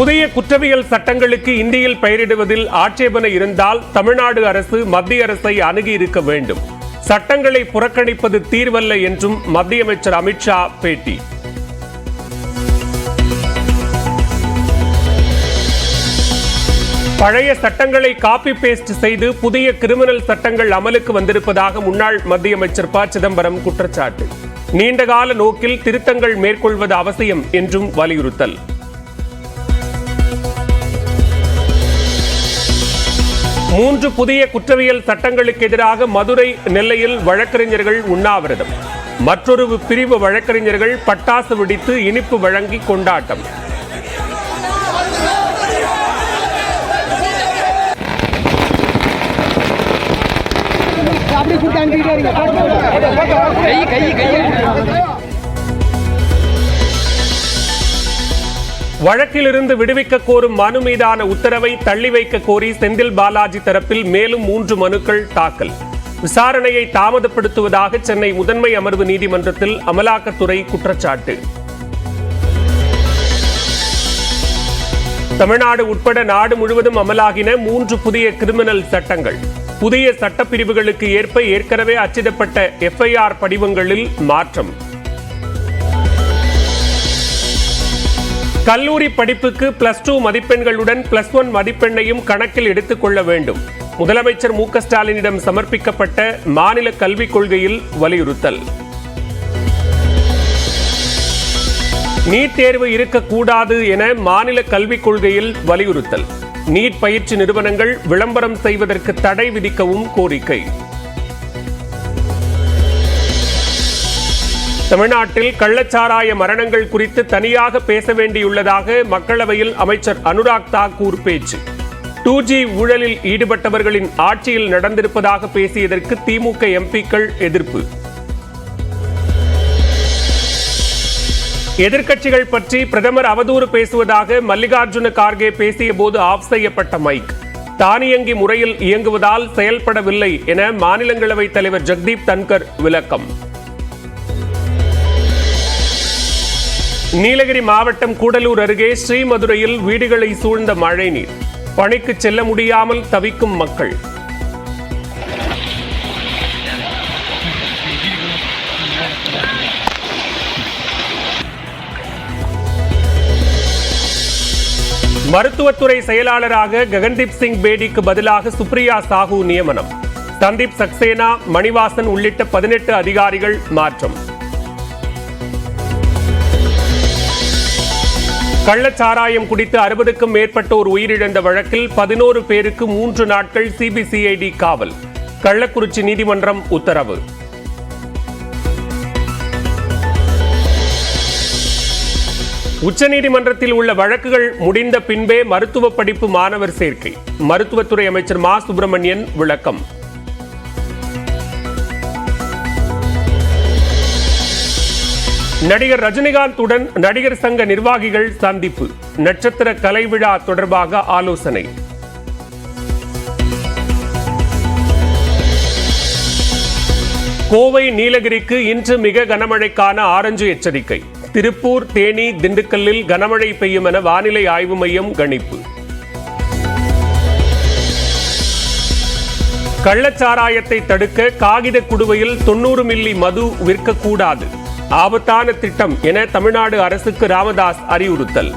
புதிய குற்றவியல் சட்டங்களுக்கு இந்தியில் பெயரிடுவதில் ஆட்சேபனை இருந்தால் தமிழ்நாடு அரசு மத்திய அரசை அணுகி இருக்க வேண்டும். சட்டங்களை புறக்கணிப்பது தீர்வல்ல என்றும் மத்திய அமைச்சர் அமித்ஷா பேட்டி. பழைய சட்டங்களை காப்பி பேஸ்ட் செய்து புதிய கிரிமினல் சட்டங்கள் அமலுக்கு வந்திருப்பதாக முன்னாள் மத்திய அமைச்சர் ப. சிதம்பரம் குற்றச்சாட்டு. நீண்டகால நோக்கில் திருத்தங்கள் மேற்கொள்வது அவசியம் என்றும் வலியுறுத்தல். மூன்று புதிய குற்றவியல் சட்டங்களுக்கு எதிராக மதுரை நெல்லையில் வழக்கறிஞர்கள் உண்ணாவிரதம். மற்றொரு பிரிவு வழக்கறிஞர்கள் பட்டாசு வெடித்து இனிப்பு வழங்கி கொண்டாட்டம். கை கை கை. வழக்கிலிருந்து விடுவிக்க கோரும் மனு மீதான உத்தரவை தள்ளி வைக்க கோரி செந்தில் பாலாஜி தரப்பில் மேலும் மூன்று மனுக்கள் தாக்கல். விசாரணையை தாமதப்படுத்துவதாக சென்னை முதன்மை அமர்வு நீதிமன்றத்தில் அமலாக்கத்துறை குற்றச்சாட்டு. தமிழ்நாடு உட்பட நாடு முழுவதும் அமலாகின மூன்று புதிய கிரிமினல் சட்டங்கள். புதிய சட்டப்பிரிவுகளுக்கு ஏற்ப ஏற்கனவே அச்சிடப்பட்ட எஃப்ஐஆர் படிவங்களில் மாற்றம். கல்லூரி படிப்புக்கு பிளஸ் டூ மதிப்பெண்களுடன் பிளஸ் ஒன் மதிப்பெண்ணையும் கணக்கில் எடுத்துக் கொள்ள வேண்டும். முதலமைச்சர் மு ஸ்டாலினிடம் சமர்ப்பிக்கப்பட்ட மாநில கல்விக் கொள்கையில் வலியுறுத்தல். நீட் தேர்வு இருக்கக்கூடாது என மாநில கல்விக் கொள்கையில் வலியுறுத்தல். நீட் பயிற்சி நிறுவனங்கள் விளம்பரம் செய்வதற்கு தடை விதிக்கவும் கோரிக்கை. தமிழ்நாட்டில் கள்ளச்சாராய மரணங்கள் குறித்து தனியாக பேச வேண்டியுள்ளதாக மக்களவையில் அமைச்சர் அனுராக் தாக்கூர் பேச்சு. டூ ஜி ஊழலில் ஈடுபட்டவர்களின் ஆட்சியில் நடந்திருப்பதாக பேசியதற்கு திமுக எம்பிக்கள் எதிர்ப்பு. எதிர்க்கட்சிகள் பற்றி பிரதமர் அவதூறு பேசுவதாக மல்லிகார்ஜுன கார்கே பேசிய போது ஆஃப் செய்யப்பட்ட மைக். தானியங்கி முறையில் இயங்குவதால் செயல்படவில்லை என மாநிலங்களவை தலைவர் ஜெக்தீப் தன்கர் விளக்கம். நீலகிரி மாவட்டம் கூடலூர் அருகே ஸ்ரீமதுரையில் வீடுகளை சூழ்ந்த மழைநீர். பணிக்கு செல்ல முடியாமல் தவிக்கும் மக்கள். மருத்துவத்துறை செயலாளராக ககன்தீப் சிங் பேடிக்கு பதிலாக சுப்ரியா சாஹூ நியமனம். சந்தீப் சக்சேனா மணிவாசன் உள்ளிட்ட பதினெட்டு அதிகாரிகள் மாற்றம். கள்ளச்சாராயம் குடித்து அறுபதுக்கும் மேற்பட்டோர் உயிரிழந்த வழக்கில் பதினோரு பேருக்கு மூன்று நாட்கள் சிபிசிஐடி காவல். கள்ளக்குறிச்சி நீதிமன்றம் உத்தரவு. உச்சநீதிமன்றத்தில் உள்ள வழக்குகள் முடிந்த பின்பே மருத்துவ படிப்பு மாணவர் சேர்க்கை. மருத்துவத்துறை அமைச்சர் மா. சுப்பிரமணியன் விளக்கம். நடிகர் ரஜினிகாந்துடன் நடிகர் சங்க நிர்வாகிகள் சந்திப்பு. நட்சத்திர கலை விழா தொடர்பாக ஆலோசனை. கோவை நீலகிரிக்கு இன்று மிக கனமழைக்கான ஆரஞ்சு எச்சரிக்கை. திருப்பூர் தேனி திண்டுக்கல்லில் கனமழை பெய்யும் என வானிலை ஆய்வு மையம் கணிப்பு. கள்ளச்சாராயத்தை தடுக்க காகித குடுவையில் தொண்ணூறு மில்லி மது விற்கக்கூடாது. ஆபத்தான திட்டம் என தமிழ்நாடு அரசுக்கு ராமதாஸ் அறிவுறுத்தல்.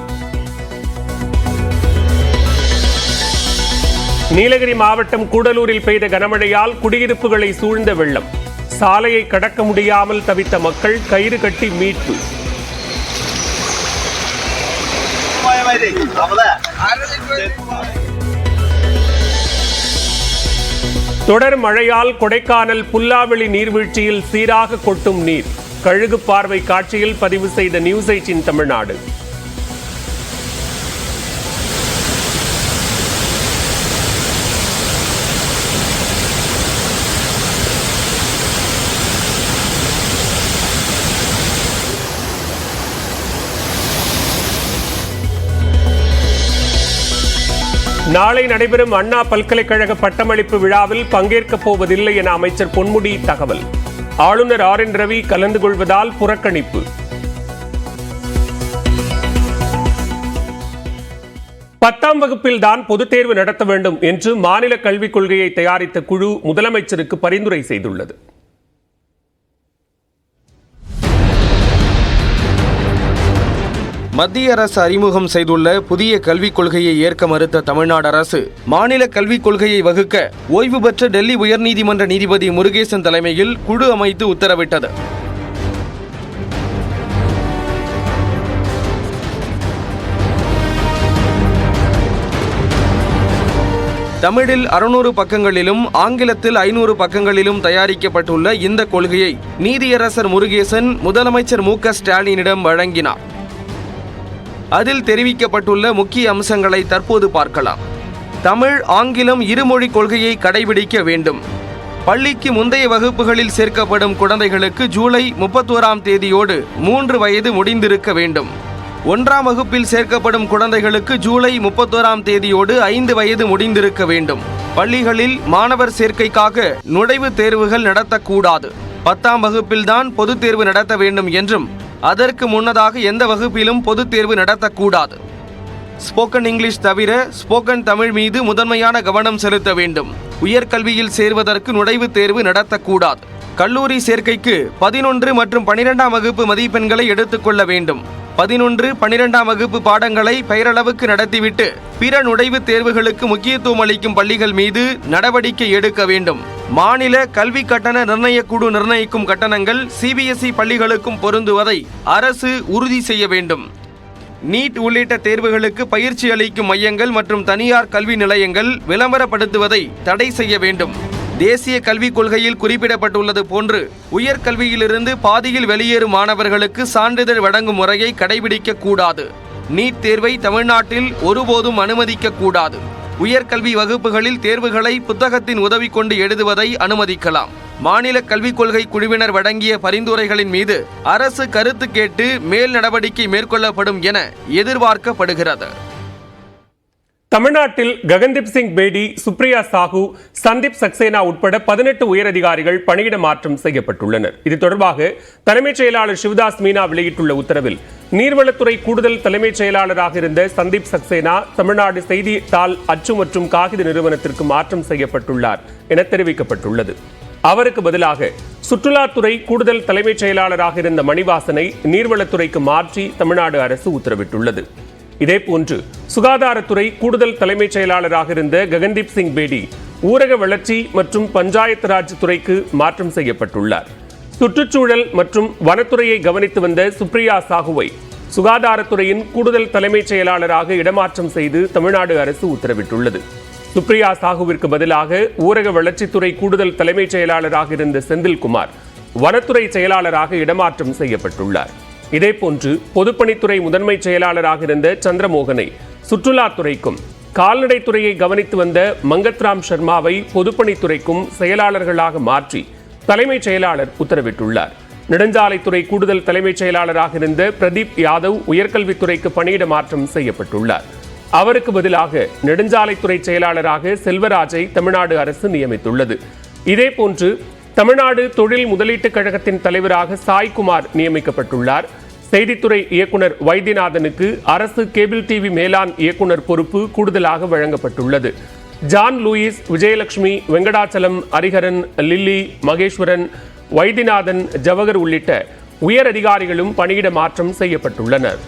நீலகிரி மாவட்டம் கூடலூரில் பெய்த கனமழையால் குடியிருப்புகளை சூழ்ந்த வெள்ளம். சாலையை கடக்க முடியாமல் தவித்த மக்கள் கயிறு கட்டி மீட்பு. தொடர் மழையால் கொடைக்கானல் புல்லாவெளி நீர்வீழ்ச்சியில் சீராக கொட்டும் நீர். கழுகு பார்வை காட்சியில் பதிவு செய்த நியூஸ் எயிட்டின் தமிழ்நாடு. நாளை நடைபெறும் அண்ணா பல்கலைக்கழக பட்டமளிப்பு விழாவில் பங்கேற்கப் போவதில்லை என அமைச்சர் பொன்முடி தகவல். ஆளுநர் ஆர் என் ரவி கலந்து கொள்வதால் புறக்கணிப்பு. பத்தாம் வகுப்பில் தான் பொதுத் தேர்வு நடத்த வேண்டும் என்று மாநில கல்விக் கொள்கையை தயாரித்த குழு முதலமைச்சருக்கு பரிந்துரை செய்துள்ளது. மத்திய அரசு அறிமுகம் செய்துள்ள புதிய கல்விக் கொள்கையை ஏற்க மறுத்த தமிழ்நாடு அரசு மாநில கல்விக் கொள்கையை வகுக்க ஓய்வு பெற்ற டெல்லி உயர்நீதிமன்ற நீதிபதி முருகேசன் தலைமையில் குழு அமைத்து உத்தரவிட்டது. தமிழில் அறுநூறு பக்கங்களிலும் ஆங்கிலத்தில் ஐநூறு பக்கங்களிலும் தயாரிக்கப்பட்டுள்ள இந்த கொள்கையை நீதியரசர் முருகேசன் முதலமைச்சர் மு க ஸ்டாலினிடம் வழங்கினார். அதில் தெரிவிக்கப்பட்டுள்ள முக்கிய அம்சங்களை தற்போது பார்க்கலாம். தமிழ் ஆங்கிலம் இருமொழி கொள்கையை கடைபிடிக்க வேண்டும். பள்ளிக்கு முந்தைய வகுப்புகளில் சேர்க்கப்படும் குழந்தைகளுக்கு ஜூலை முப்பத்தோராம் தேதியோடு மூன்று வயது முடிந்திருக்க வேண்டும். ஒன்றாம் வகுப்பில் சேர்க்கப்படும் குழந்தைகளுக்கு ஜூலை முப்பத்தோராம் தேதியோடு ஐந்து வயது முடிந்திருக்க வேண்டும். பள்ளிகளில் மாணவர் சேர்க்கைக்காக நுழைவுத் தேர்வுகள் நடத்தக்கூடாது. பத்தாம் வகுப்பில்தான் பொதுத் தேர்வு நடத்த வேண்டும் என்றும் அதற்கு முன்னதாக எந்த வகுப்பிலும் பொதுத் தேர்வு நடத்தக்கூடாது. ஸ்போக்கன் இங்கிலீஷ் தவிர ஸ்போக்கன் தமிழ் மீது முதன்மையான கவனம் செலுத்த வேண்டும். உயர்கல்வியில் சேர்வதற்கு நுழைவுத் தேர்வு நடத்தக்கூடாது. கல்லூரி சேர்க்கைக்கு பதினொன்று மற்றும் பனிரெண்டாம் வகுப்பு மதிப்பெண்களை எடுத்துக்கொள்ள வேண்டும். பதினொன்று பனிரெண்டாம் வகுப்பு பாடங்களை பெயரளவுக்கு நடத்திவிட்டு பிற நுழைவுத் தேர்வுகளுக்கு முக்கியத்துவம் அளிக்கும் பள்ளிகள் மீது நடவடிக்கை எடுக்க வேண்டும். மாநில கல்வி கட்டண நிர்ணயக் குழு நிர்ணயிக்கும் கட்டணங்கள் சிபிஎஸ்இ பள்ளிகளுக்கும் பொருந்துவதை அரசு உறுதி செய்ய வேண்டும். நீட் உள்ளிட்ட தேர்வுகளுக்கு பயிற்சி அளிக்கும் மையங்கள் மற்றும் தனியார் கல்வி நிலையங்கள் விளம்பரப்படுத்துவதை தடை செய்ய வேண்டும். தேசிய கல்விக் கொள்கையில் குறிப்பிடப்பட்டுள்ளது போன்று உயர்கல்வியிலிருந்து பாதியில் வெளியேறும் மாணவர்களுக்கு சான்றிதழ் வழங்கும் முறையை கடைபிடிக்கக்கூடாது நீட் தேர்வை தமிழ்நாட்டில் ஒருபோதும் அனுமதிக்கக்கூடாது உயர்கல்வி வகுப்புகளில் தேர்வுகளை புத்தகத்தின் உதவி கொண்டு எழுதுவதை அனுமதிக்கலாம். மாநில கல்விக் கொள்கை குழுவினர் வழங்கிய பரிந்துரைகளின் மீது அரசு கருத்து கேட்டு மேல் நடவடிக்கை மேற்கொள்ளப்படும் என எதிர்பார்க்கப்படுகிறது. தமிழ்நாட்டில் ககன்தீப் சிங் பேடி சுப்ரியா சாஹூ சந்தீப் சக்சேனா உட்பட பதினெட்டு உயரதிகாரிகள் பணியிட மாற்றம் செய்யப்பட்டுள்ளனர். இது தொடர்பாக தலைமைச் செயலாளர் சிவதாஸ் மீனா வெளியிட்டுள்ள உத்தரவில் நீர்வளத்துறை கூடுதல் தலைமைச் செயலாளராக இருந்த சந்தீப் சக்சேனா தமிழ்நாடு செய்தித்தாள் அச்சு மற்றும் காகித நிறுவனத்திற்கு மாற்றம் செய்யப்பட்டுள்ளார் என தெரிவிக்கப்பட்டுள்ளது. அவருக்கு பதிலாக சுற்றுலாத்துறை கூடுதல் தலைமைச் செயலாளராக இருந்த மணிவாசனை நீர்வளத்துறைக்கு மாற்றி தமிழ்நாடு அரசு உத்தரவிட்டுள்ளது. இதேபோன்று சுகாதாரத்துறை கூடுதல் தலைமைச் செயலாளராக இருந்த ககன்தீப் சிங் பேடி ஊரக வளர்ச்சி மற்றும் பஞ்சாயத்து ராஜ் துறைக்கு மாற்றம் செய்யப்பட்டுள்ளார். சுற்றுச்சூழல் மற்றும் வனத்துறையை கவனித்து வந்த சுப்ரியா சாகுவை சுகாதாரத்துறையின் கூடுதல் தலைமைச் செயலாளராக இடமாற்றம் செய்து தமிழ்நாடு அரசு உத்தரவிட்டுள்ளது. சுப்ரியா சாகுவிற்கு பதிலாக ஊரக வளர்ச்சித்துறை கூடுதல் தலைமைச் செயலாளராக இருந்த செந்தில்குமார் வனத்துறை செயலாளராக இடமாற்றம் செய்யப்பட்டுள்ளார். இதேபோன்று பொதுப்பணித்துறை முதன்மை செயலாளராக இருந்த சந்திரமோகனை சுற்றுலாத்துறைக்கும் கால்நடைத்துறையை கவனித்து வந்த மங்கத்ராம் சர்மாவை பொதுப்பணித்துறைக்கும் செயலாளர்களாக மாற்றி தலைமைச் செயலாளர் உத்தரவிட்டுள்ளார். நெடுஞ்சாலைத்துறை கூடுதல் தலைமைச் செயலாளராக இருந்த பிரதீப் யாதவ் உயர்கல்வித்துறைக்கு பணியிட மாற்றம் செய்யப்பட்டுள்ளார். அவருக்கு பதிலாக நெடுஞ்சாலைத்துறை செயலாளராக செல்வராஜை தமிழ்நாடு அரசு நியமித்துள்ளது. இதேபோன்று தமிழ்நாடு தொழில் முதலீட்டுக் கழகத்தின் தலைவராக சாய்குமார் நியமிக்கப்பட்டுள்ளார். செய்தித்துறை இயக்குனர் வைத்தியநாதனுக்கு அரசு கேபிள் டிவி மேலாண் இயக்குனர் பொறுப்பு கூடுதலாக வழங்கப்பட்டுள்ளது. John Lewis Vijayalakshmi Venkatachalam Hariharan Lily Maheswaran Vaithiyanathan Jawahar உள்ளிட்ட உயர் அதிகாரிகளும் பணியிட மாற்றம் செய்யப்பட்டுள்ளனர்.